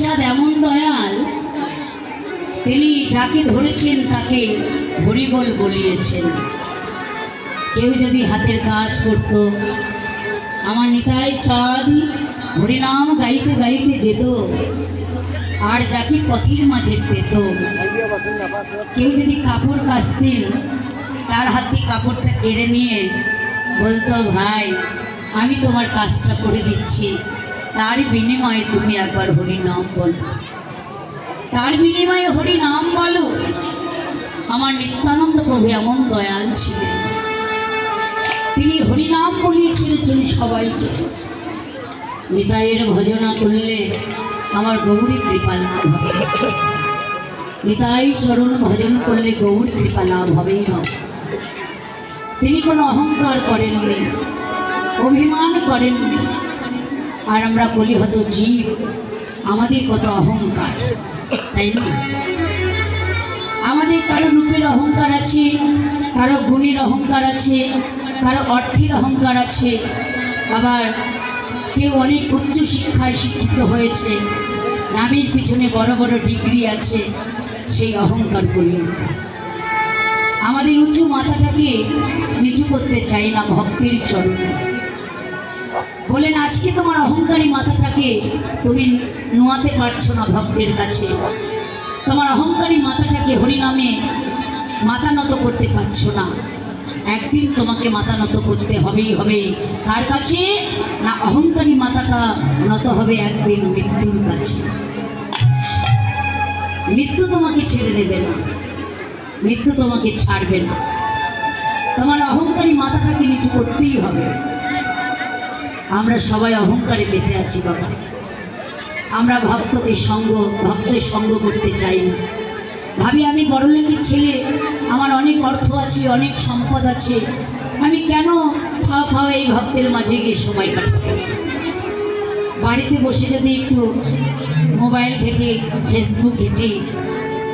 চাঁদ এমন দয়াল, তিনি যাকে ধরেছেন তাকে হরিবল বলিয়েছেন। কেউ যদি হাতের কাজ করত, আমার নিতাই চাঁদ হরিনাম গাইতে গাইতে যেত, আর যাকে পথির মাঝে পেত। কেউ যদি কাপড় কাচতেন, তার হাতে কাপড়টা কেড়ে নিয়ে বলতো, ভাই, আমি তোমার কাজটা করে দিচ্ছি। তার বিনিময়ে তুমি একবার হরি নাম বলো। তার বিনিময়ে হরি নাম বলো। আমার নিত্যানন্দ প্রভু এমন দয়াল ছিলেন। তিনি হরিনাম বলিয়ে ছেড়েছেন সবাইকে। নিতাইয়ের ভজনা করলে আমার গৌরী কৃপা লাভ হবে। নিতাই চরণ ভজন করলে গৌর কৃপা লাভ হবেই হবে তিনি কোনো অহংকার করেননি, অভিমান করেননি। আর আমরা বলি হতো জীব। আমাদের কত অহংকার, তাই না? আমাদের কারও রূপের অহংকার আছে, কারও গুণের অহংকার আছে, কারও অর্থের অহংকার আছে। আবার কেউ অনেক উচ্চ শিক্ষায় শিক্ষিত হয়েছে নামের পিছনে বড় বড় ডিগ্রি আছে, সেই অহংকার করি আমাদের উঁচু মাথাটাকে নিচু করতে চাই না ভক্তের চরণে। বলেন, আজকে তোমার অহংকারী মাথাটাকে তুমি নোয়াতে পারছ না ভক্তের কাছে। তোমার অহংকারী মাথাটাকে হরিনামে মাথা নত করতে পারছ না। একদিন তোমাকে মাথা নত করতে হবেই হবে। কার কাছে? না, অহংকারী মাথাটা নত হবে একদিন মৃত্যুর কাছে। মৃত্যু তোমাকে ছেড়ে দেবে না। মৃত্যু তোমাকে ছাড়বে না। তোমার অহংকারী মাথাটাকে নিচু করতেই হবে। আমরা সবাই অহংকারে পেতে আছি, বাবা। আমরা ভক্তকে সঙ্গ, ভক্তের সঙ্গ করতে চাই না। ভাবি, আমি বড়লোকের ছেলে, আমার অনেক অর্থ আছে, অনেক সম্পদ আছে। আমি কেন খাওয়া খাওয়া এই ভক্তের মাঝে গিয়ে সময় কাটাবো? বাড়িতে বসে যদি একটু মোবাইল ঘেটে, ফেসবুক ঘেটে,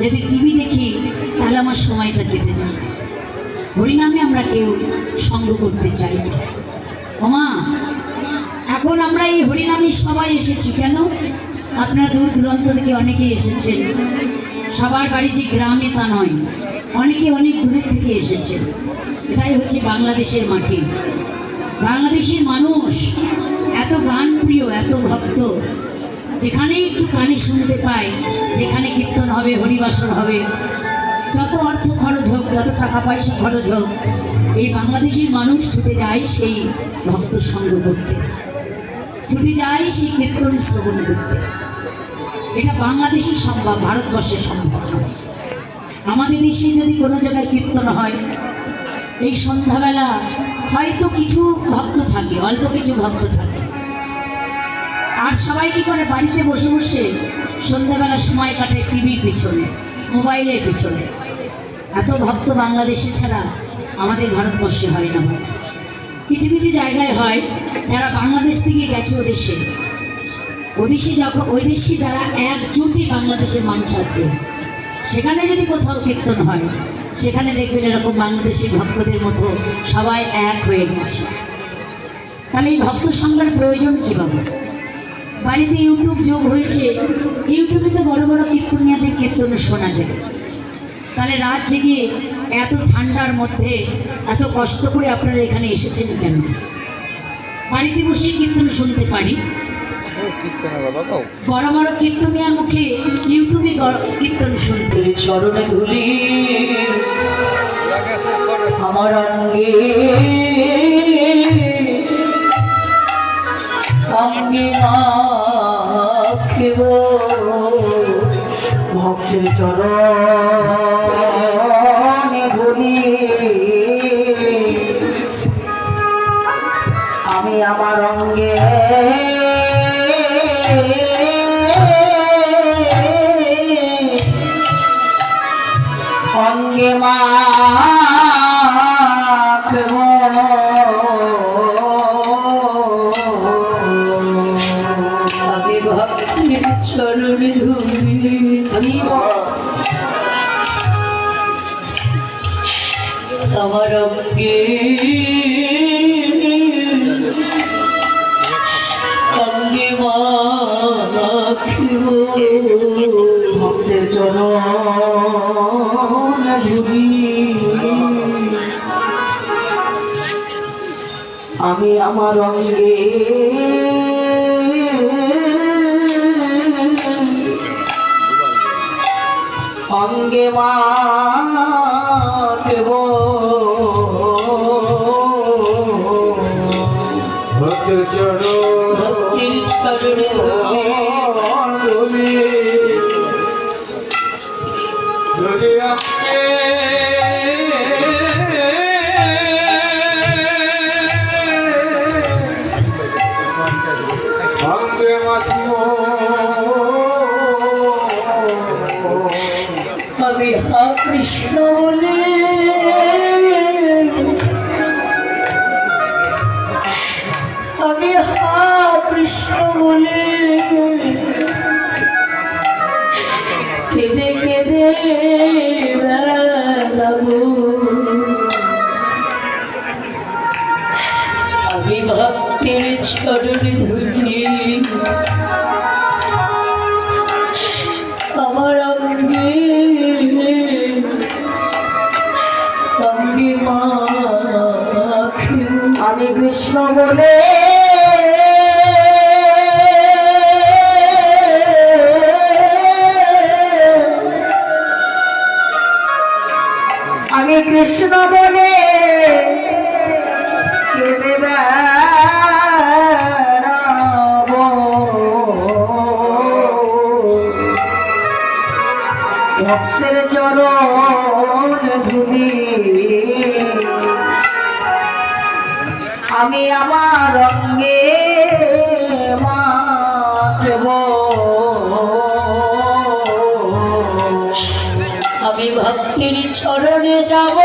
যদি টিভি দেখি, তাহলে আমার সময়টা কেটে যায় হরিনামে আমরা কেউ সঙ্গ করতে চাই ওমা এখন আমরা এই হরিনামে সবাই এসেছি কেন? আপনারা দূর দূরান্ত থেকে অনেকে এসেছেন। সবার বাড়ি যে গ্রামে তা নয়, অনেকে অনেক দূরের থেকে এসেছেন। এটাই হচ্ছে বাংলাদেশের মাটি। বাংলাদেশের মানুষ এত গান প্রিয় এত ভক্ত, যেখানেই একটু কানে শুনতে পায়, যেখানে কীর্তন হবে, হরিবাসন হবে, যত অর্থ খরচ হোক, যত টাকা পয়সা খরচ হোক, এই বাংলাদেশের মানুষ ছুটে যায় সেই ভক্ত সঙ্গ করতে। ছুটে যায় সেই কীর্তন শ্রবণ করতে। এটা বাংলাদেশের সম্ভব, ভারতবর্ষের সম্ভব। আমাদের দেশে যদি কোনো জায়গায় কীর্তন হয়, এই সন্ধ্যাবেলা হয়তো কিছু ভক্ত থাকে, অল্প কিছু ভক্ত থাকে। আর সবাই কি করে, বাড়িতে বসে বসে সন্ধ্যাবেলা সময় কাটে টিভির পিছনে, মোবাইলের পিছনে? এত ভক্ত বাংলাদেশে ছাড়া আমাদের ভারতবর্ষে হয় না। কিছু কিছু জায়গায় হয় যারা বাংলাদেশ থেকে গেছে ওদেশে। ওদেশে যখন ওই দেশে যারা একজোটই বাংলাদেশের মানুষ আছে, সেখানে যদি কোথাও কীর্তন হয়, সেখানে দেখবেন এরকম বাংলাদেশের ভক্তদের মতো সবাই এক হয়ে গেছে। তাহলে এই ভক্ত সংখ্যার প্রয়োজন কী বাবা? বাড়িতে ইউটিউব যোগ হয়েছে, ইউটিউবে তো বড় বড় কীর্তনিয়াদের কীর্তন শোনা যায়। তাহলে রাত জেগে এত ঠান্ডার মধ্যে, এত কষ্ট করে আপনারা এখানে এসেছেন কেন? বাড়িতে বসে কীর্তন শুনতে পারি। বড় বড় কীর্তনিয়ার মুখে ইউটিউবে কীর্তন শুনতে চরণে ধুলি আমার অঙ্গে অঙ্গে মাখিব। ভক্তের চরণে ধুলি। আমার অঙ্গে। অঙ্গে মাখব আমি আমার অঙ্গে। অঙ্গে মাখব। ভক্তের চরণ। ভক্তির চরণে ধরে। ধুলি ধুলি আপনি কেঁদে কৃষ্ণ বলে। ভক্তের চরণ আমি ভক্তির চরণে যাব।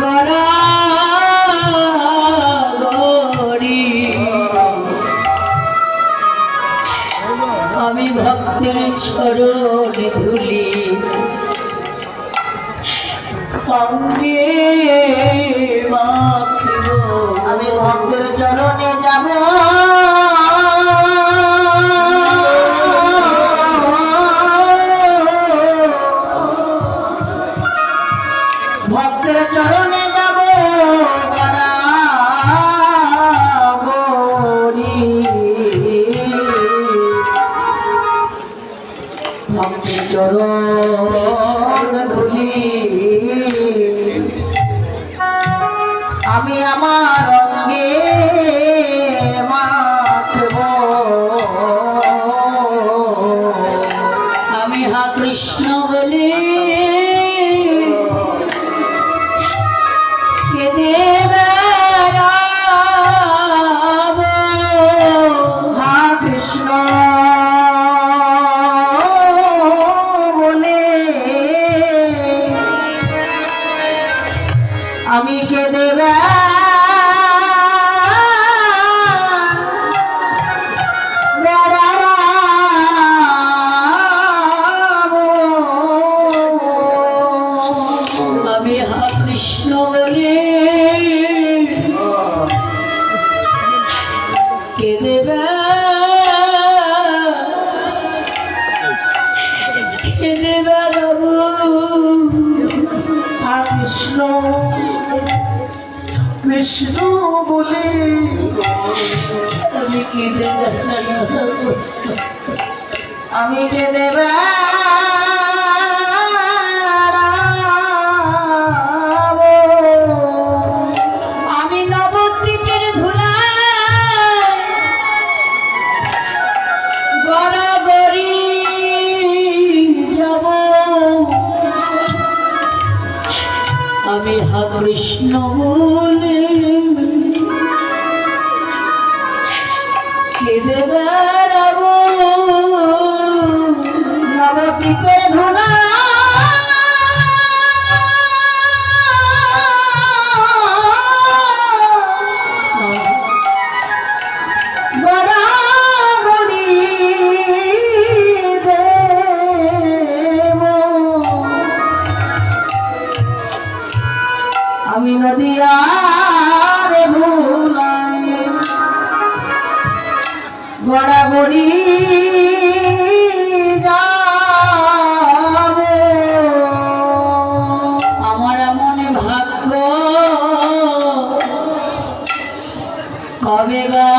গড়া আমি ভক্তের চরণে ধুলি। আমি ভক্তের চরণে যাব। কৃষ্ণ বলে। আমি কি বেড়াবো আমি কে দেবে কৃষ্ণ বলে আমি নদিয়ার ভুলাই গড়াগড়ি আমার এমন ভাগ্য কবে বা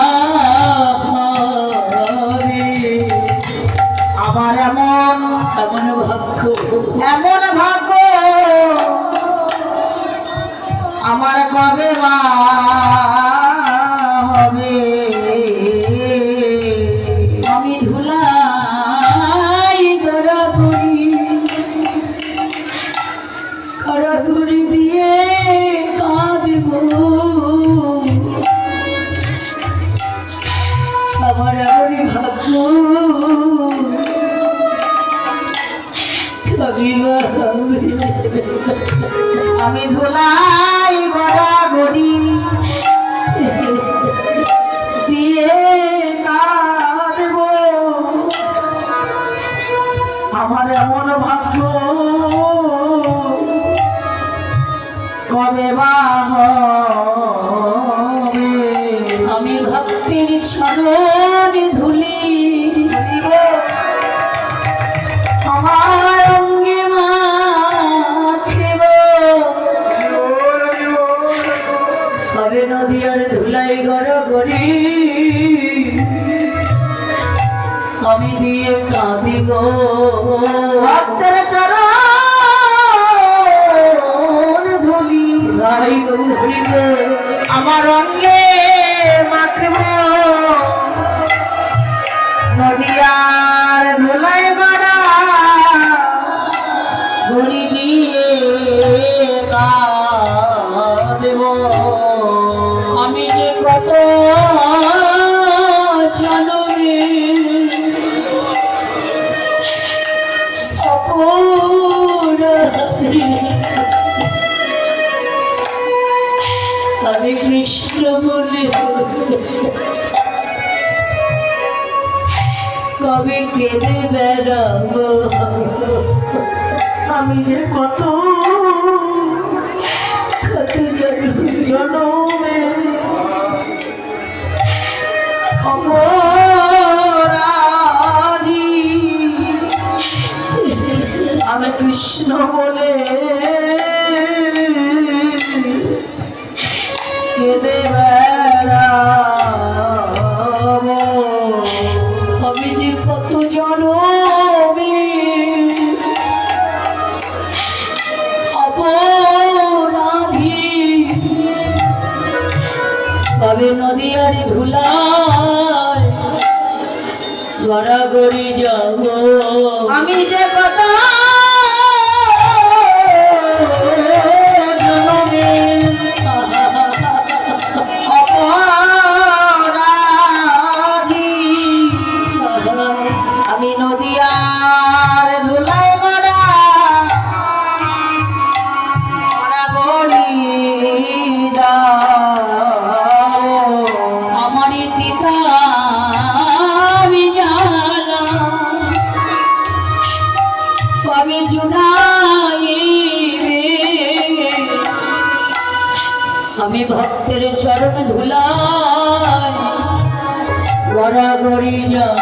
আমার এমন এমন ভাগ্য এমন ভাগ্য আমার কবে হবে? আমি ধুলাই গড়াগড়ি দিয়ে নদীয়ার ধুলাই গড় গড়ি আমি দিয়ে কাঁদিব। ভক্তের চরণ ধুলি। গাই গৌরিব আমার অঙ্গে মাখব। নদিয়ার ধুলাই গড়া। ঘড়ি দিয়ে দেব আমি যে কত জনমে। আমি কৃষ্ণ বলে কবে কেঁদে বেড়াবো আমি যে কত কত জনম। আমি কৃষ্ণ বলে কবে আরে ধুলায়? গড়াগড়ি যাব আমি যে কত ধুলাই